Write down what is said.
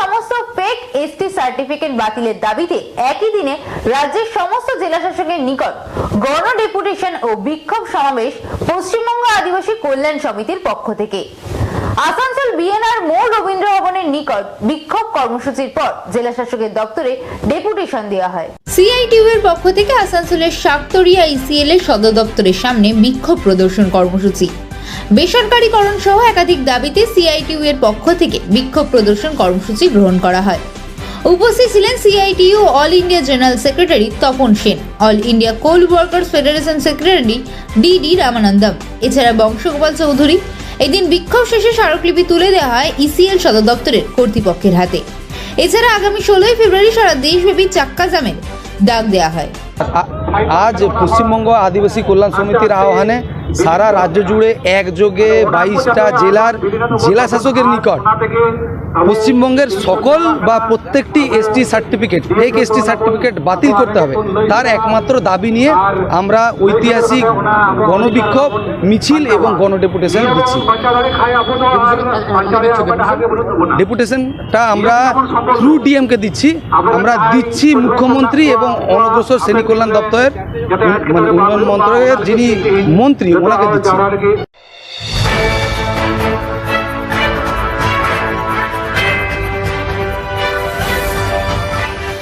সমস্ত fake ST certificate বাতিলের দাবিতে একই দিনে রাজ্যের সমস্ত জেলা শাসকের নিকট গণ ডেপুটেশন ও বিক্ষোভ সমাবেশ পশ্চিমবঙ্গ আদিবাসী কল্যাণ সমিতির পক্ষ থেকে। আসানসোল বিএনআর মোড় রবীন্দ্র ভবনের নিকট বিক্ষোভ কর্মসূচির পর জেলা শাসকের দপ্তরে ডেপুটেশন দেওয়া হয়। সিআইটিউ এর পক্ষ থেকে আসানসোলের শাকতরিয়া ইসিএল এর সদর দপ্তরের সামনে বিক্ষোভ প্রদর্শন কর্মসূচি। বেসরকারীকরণ সহ একাধিক দাবিতে সিআইটিউ এর পক্ষ থেকে বিক্ষোভ প্রদর্শন কর্মসূচি গ্রহণ করা হয়। উপস্থিত ছিলেন CITU all India general secretary Tapan Sen all India coal workers federation secretary D D Ramanandam, এছাড়া বংশগোপাল চৌধুরী। এদিন বিক্ষোভ শেষে স্মারকলিপি তুলে দেওয়া হয় ইসিএল সদর দপ্তরের কর্তৃপক্ষের হাতে। এছাড়া আগামী ষোলোই ফেব্রুয়ারি সারা দেশব্যাপী চাক্কা জামের ডাক দেওয়া হয়। আজ পশ্চিমবঙ্গ আদিবাসী কল্যাণ সমিতির আহ্বানে সারা রাজ্য জুড়ে একযোগে বাইশটা জেলার জেলা শাসকের নিকট পশ্চিমবঙ্গের সকল বা প্রত্যেকটি ST certificate fake ST certificate বাতিল করতে হবে। তার একমাত্র দাবি নিয়ে আমরা ঐতিহাসিক গণবিক্ষোভ, মিছিল এবং গণডেপুটেশন দিচ্ছি। ডেপুটেশনটা আমরা থ্রু ডিএমকে দিচ্ছি। আমরা দিচ্ছি মুখ্যমন্ত্রী এবং অনগ্রসর শ্রেণি কল্যাণ দপ্তরের মানে উন্নয়ন মন্ত্রকের যিনি মন্ত্রী ওনাকে দিচ্ছি